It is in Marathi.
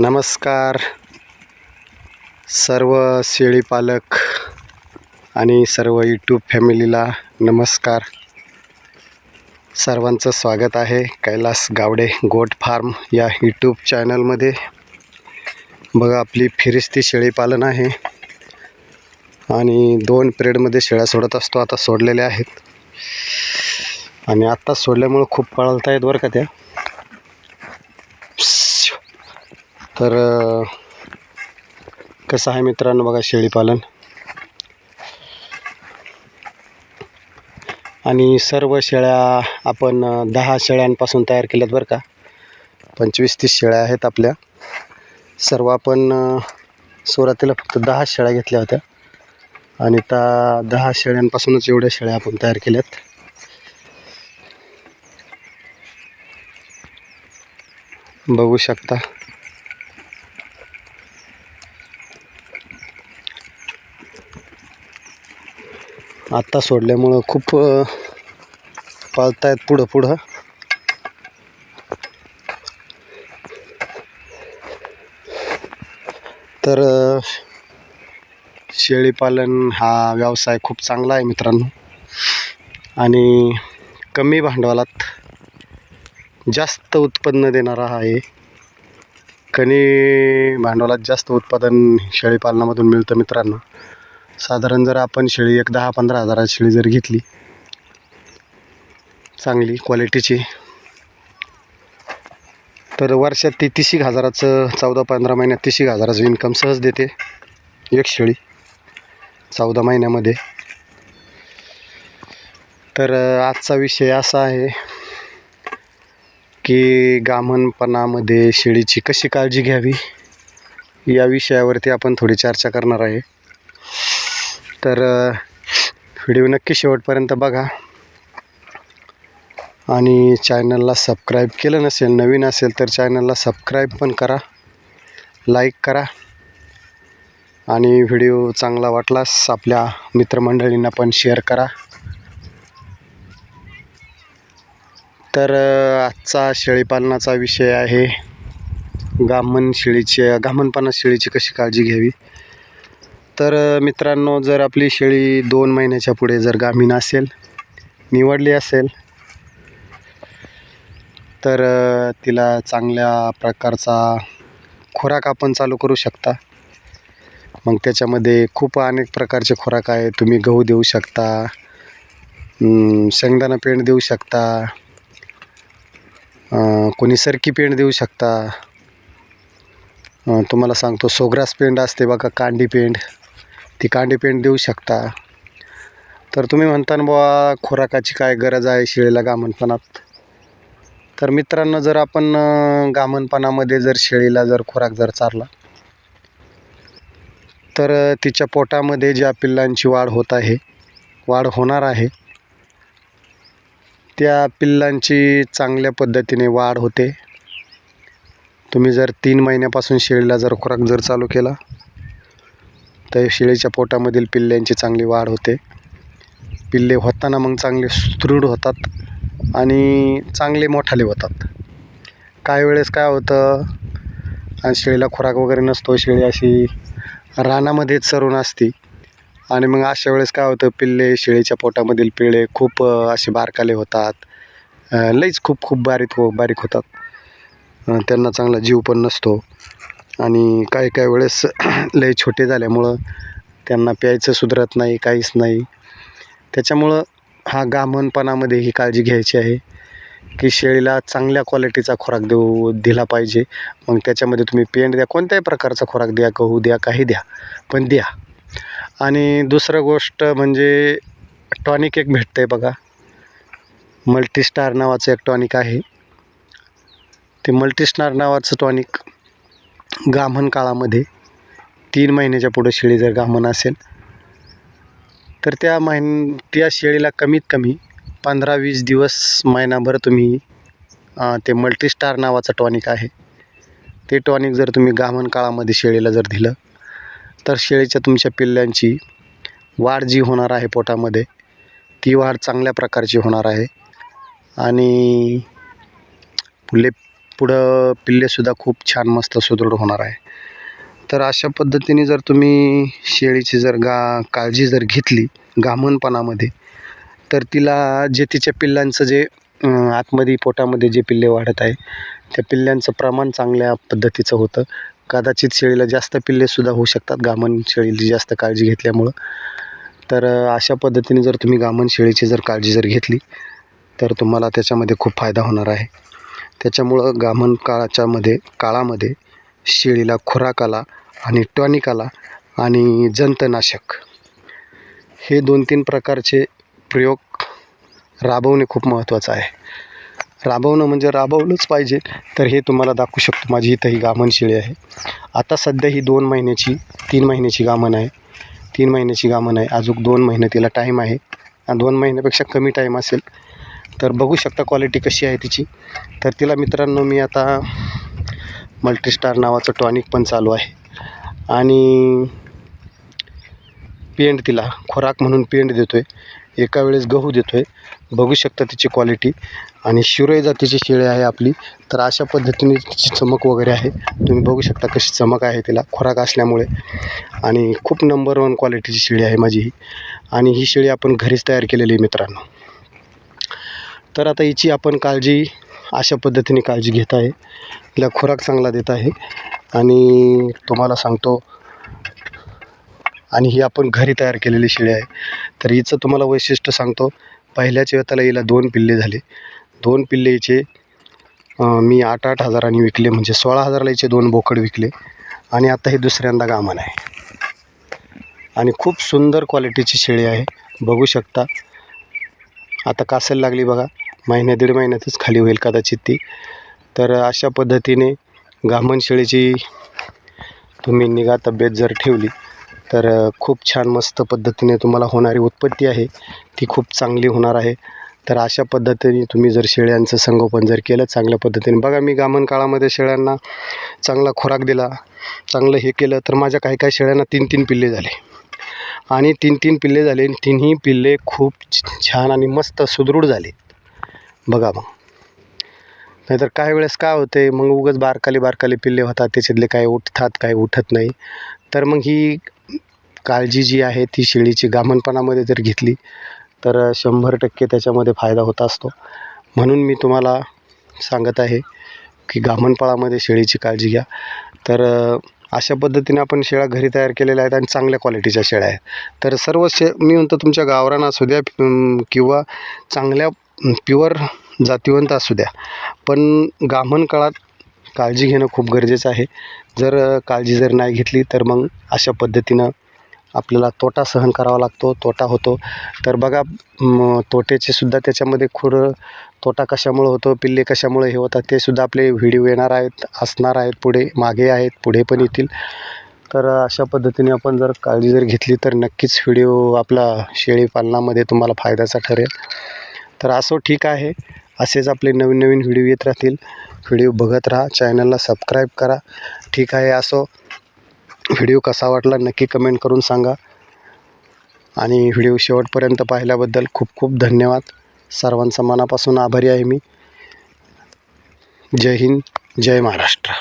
नमस्कार. सर्व शेळीपालक आणि सर्व यूट्यूब फॅमिलीला नमस्कार. सर्वांचं स्वागत आहे कैलास गावडे गोट फार्म या यूट्यूब चॅनलमध्ये. बघा आपली फिरिस्ती शेळीपालन आहे. आणि दोन पिरियडमध्ये शेळ्या सोडत असतो. आता सोडलेल्या आहेत. आणि आत्ता सोडल्यामुळं खूप पळत आहेत बरं का त्या. तर कसं आहे मित्रांनो बघा शेळीपालन आणि सर्व शेळ्या आपण दहा शेळ्यांपासून तयार केल्यात बरं का. पंचवीस तीस शेळ्या आहेत आपल्या. सर्व आपण सुरुवातीला फक्त दहा शेळ्या घेतल्या होत्या. आणि त्या दहा शेळ्यांपासूनच एवढ्या शेळ्या आपण तयार केल्यात. बघू शकता. आत्ता सोडल्यामुळं खूप अ, पळतायत पुढं पुढं. तर शेळीपालन हा व्यवसाय खूप चांगला आहे मित्रांनो. आणि कमी भांडवलात जास्त उत्पन्न देणारा आहे. कमी भांडवलात जास्त उत्पादन शेळीपालनामधून मिळतं मित्रांनो. साधारण जर आपण शेळी एक दहा पंधरा हजारात शेळी जर घेतली चांगली क्वालिटीची तर वर्षात ती तीस हजाराचं चौदा पंधरा महिन्यात तीस हजाराचं इन्कम सहज देते एक शेळी चौदा महिन्यामध्ये. तर आजचा विषय असा आहे की गामणपणामध्ये शेळीची कशी काळजी घ्यावी या विषयावरती आपण थोडी चर्चा करणार आहे. तर व्हिडिओ नक्की शेवटपर्यंत बघा. आणि चॅनलला सबस्क्राईब केलं नसेल नवीन असेल तर चॅनलला सबस्क्राईब पण करा लाईक करा. आणि व्हिडिओ चांगला वाटलास आपल्या मित्रमंडळींना पण शेअर करा. तर आजचा शेळीपालनाचा विषय आहे. गामण शेळीची गामणपणा शेळीची कशी काळजी घ्यावी? तर मित्रांनो जर आपली शेळी दोन महिन्याच्या पुढे जर गामीण असेल निवडली असेल तर तिला चांगल्या प्रकारचा खुराक आपण चालू करू शकता. मग त्याच्यामध्ये खूप अनेक प्रकारचे खुराक आहे तुम्ही गहू देऊ शकता शेंगदाणा पेंड देऊ शकता कोणी सरकी पेंड देऊ शकता. तुम्हाला सांगतो सोग्रास पेंड असते बघा कांडी पेंड. ती कांडीपेंड देऊ शकता. तर तुम्ही म्हणता ना बुवा खुराकाची काय गरज आहे शेळीला गामणपणात तर मित्रांनो जर आपण गामणपणामध्ये जर शेळीला जर खुराक जर चारला तर तिच्या पोटामध्ये ज्या पिल्लांची वाढ होत आहे वाढ होणार आहे त्या पिल्लांची चांगल्या पद्धतीने वाढ होते. तुम्ही जर तीन महिन्यापासून शेळीला जर खुराक जर चालू केला तर शेळीच्या पोटामधील पिल्ल्यांची चांगली वाढ होते. पिल्ले होताना मग चांगले सुदृढ होतात आणि चांगले मोठाले होतात. काही वेळेस काय होतं आणि शेळीला खुराक वगैरे नसतो शेळी अशी रानामध्येच सरून असती. आणि मग अशा वेळेस काय होतं पिल्ले शेळीच्या पोटामधील पिळे खूप असे बारकाले होतात. लईच खूप खूप बारीक हो बारीक होतात. त्यांना चांगला जीव पण नसतो. आणि काही काही वेळेस लय छोटे झाल्यामुळं त्यांना प्यायचं सुधरत नाही काहीच नाही. त्याच्यामुळं हा गामणपणामध्ये ही काळजी घ्यायची आहे की शेळीला चांगल्या क्वालिटीचा खुराक देऊ दिला पाहिजे. मग त्याच्यामध्ये तुम्ही पेंड द्या कोणत्याही प्रकारचा खुराक द्या गहू द्या काही द्या पण द्या. आणि दुसरं गोष्ट म्हणजे टॉनिक एक भेटतं आहे बघा मल्टीस्टार नावाचं एक टॉनिक आहे. ते मल्टीस्टार नावाचं टॉनिक गामण काळामध्ये तीन महिन्याच्या पुढं शेळी जर गामण असेल तर त्या महिन त्या शेळीला कमीत कमी पंधरा वीस दिवस महिनाभर तुम्ही ते मल्टीस्टार नावाचं टॉनिक आहे. ते टॉनिक जर तुम्ही गामण काळामध्ये शेळीला जर दिलं तर शेळीच्या तुमच्या पिल्ल्यांची वाढ जी होणार आहे पोटामध्ये ती वाढ चांगल्या प्रकारची होणार आहे. आणि फुले पुढं पिल्लेसुद्धा खूप छान मस्त सुदृढ होणार आहे. तर अशा पद्धतीने जर तुम्ही शेळीची जर गा काळजी जर घेतली घामणपणामध्ये तर तिला जे तिच्या पिल्लांचं जे आतमध्ये पोटामध्ये जे पिल्ले वाढत आहे त्या पिल्ल्यांचं प्रमाण चांगल्या पद्धतीचं होतं. कदाचित शेळीला जास्त पिल्लेसुद्धा होऊ शकतात गामण शेळीची जास्त काळजी घेतल्यामुळं. तर अशा पद्धतीने जर तुम्ही गामण शेळीची जर काळजी जर घेतली तर तुम्हाला त्याच्यामध्ये खूप फायदा होणार आहे. त्याच्यामुळं गामण काळाच्यामध्ये काळामध्ये शेळीला खुराक आला आणि टॉनिक आला आणि जंतनाशक. हे दोन तीन प्रकारचे प्रयोग राबवणे खूप महत्त्वाचं आहे. राबवणं म्हणजे राबवलंच पाहिजे तर हे तुम्हाला दाखवू शकतो. माझी इथं ही गामण शेळी आहे. आता सध्या ही दोन महिन्याची तीन महिन्याची गामण आहे. तीन महिन्याची गामण आहे. अजून दोन महिने तिला टाईम आहे. आणि दोन महिन्यापेक्षा कमी टाईम असेल तर बघू शकता क्वालिटी कशी आहे तिची. तर तिला मित्रांनो मी आता मल्टीस्टार नावाचं टॉनिक पण चालू आहे. आणि पेंड तिला खुराक म्हणून पेंड देतो आहे एका वेळेस गहू देतो आहे बघू शकता तिची क्वालिटी आणि शिरोई जातीची शेळी आहे आपली. तर अशा पद्धतीने तिची चमक वगैरे आहे. तुम्ही बघू शकता कशी चमक आहे तिला खुराक असल्यामुळे. आणि खूप नंबर वन क्वालिटीची शेळी आहे माझी ही. आणि ही शेळी आपण घरीच तयार केलेली आहे मित्रांनो. तर आता हिची आपण काळजी अशा पद्धतीने काळजी घेत आहे. तिला खुराक चांगला देत आहे. आणि तुम्हाला सांगतो आणि ही आपण घरी तयार केलेली शेळी आहे. तर हिचं तुम्हाला वैशिष्ट्य सांगतो पहिल्याच वेताला हिला दोन पिल्ले झाले. दोन पिल्ले हिचे मी आठ आठ हजारांनी विकले म्हणजे सोळा हजाराला हिचे दोन बोकड विकले. आणि आता हे दुसऱ्यांदा गामन आहे. आणि खूप सुंदर क्वालिटीची शेळी आहे. बघू शकता. आता कासल लागली बघा. महिन्या दीड महिन्यातच खाली होईल कदाचित ती. तर अशा पद्धतीने गामण शेळीची तुम्ही निगा तब्येत जर ठेवली तर खूप छान मस्त पद्धतीने तुम्हाला होणारी उत्पत्ती आहे. ती खूप चांगली होणार आहे. तर अशा पद्धतीने तुम्ही जर शेळ्यांचं संगोपन जर केलं चांगल्या पद्धतीने. बघा मी गामण काळामध्ये शेळ्यांना चांगला खुराक दिला चांगलं हे केलं तर माझ्या काही काही शेळ्यांना तीन तीन पिल्ले झाले. आणि तीन तीन पिल्ले झाले आणि तिन्ही पिल्ले खूप छ- छान आणि मस्त सुदृढ झाले. बघा मग. नाहीतर काही वेळेस काय होते मग उगाच बारकाली बारकाली पिल्ले होतात त्याच्यातले काही उठतात काही उठत नाही. तर मग ही काळजी जी आहे ती शेळीची गामणपणामध्ये जर घेतली तर शंभर टक्के त्याच्यामध्ये फायदा होत असतो. म्हणून मी तुम्हाला सांगत आहे की गामणपणामध्ये शेळीची काळजी घ्या. तर अशा पद्धतीने आपण शेळ्या घरी तयार केलेल्या आहेत आणि चांगल्या क्वालिटीच्या शेळ्या आहेत. तर सर्व शे मी म्हणतो तुमच्या गावरान असू द्या किंवा चांगल्या प्युअर जातिवंत असू द्या. पण गामण काळात काळजी घेणं खूप गरजेचं आहे. जर काळजी जर नाही घेतली तर मग अशा पद्धतीनं आपल्याला तोटा सहन करावा लागतो तोटा होतो. तर बघा तोट्याचे सुद्धा त्याच्यामध्ये खूर तोटा कशामुळे होतो पिल्ले कशामुळे हे होतात ते सुद्धा आपले व्हिडिओ येणार आहेत असणार आहेत पुढे मागे आहेत पुढे पण येतील. तर अशा पद्धतीने आपण जर काळजी जर घेतली तर नक्कीच व्हिडिओ आपला शेळी पालनामध्ये तुम्हाला फायद्याचा ठरेल. तर असो ठीक आहे असेच आपले नवीन नवीन व्हिडिओ येत राहतील. व्हिडिओ बघत राहा चॅनलला सबस्क्राईब करा. ठीक आहे असो. व्हिडिओ कसा वाटला नक्की कमेंट करून सांगा. आणि व्हिडिओ शेवटपर्यंत पाहिल्याबद्दल खूप खूप धन्यवाद. सर्वांचा मनापासून आभारी आहे मी. जय हिंद जय महाराष्ट्र.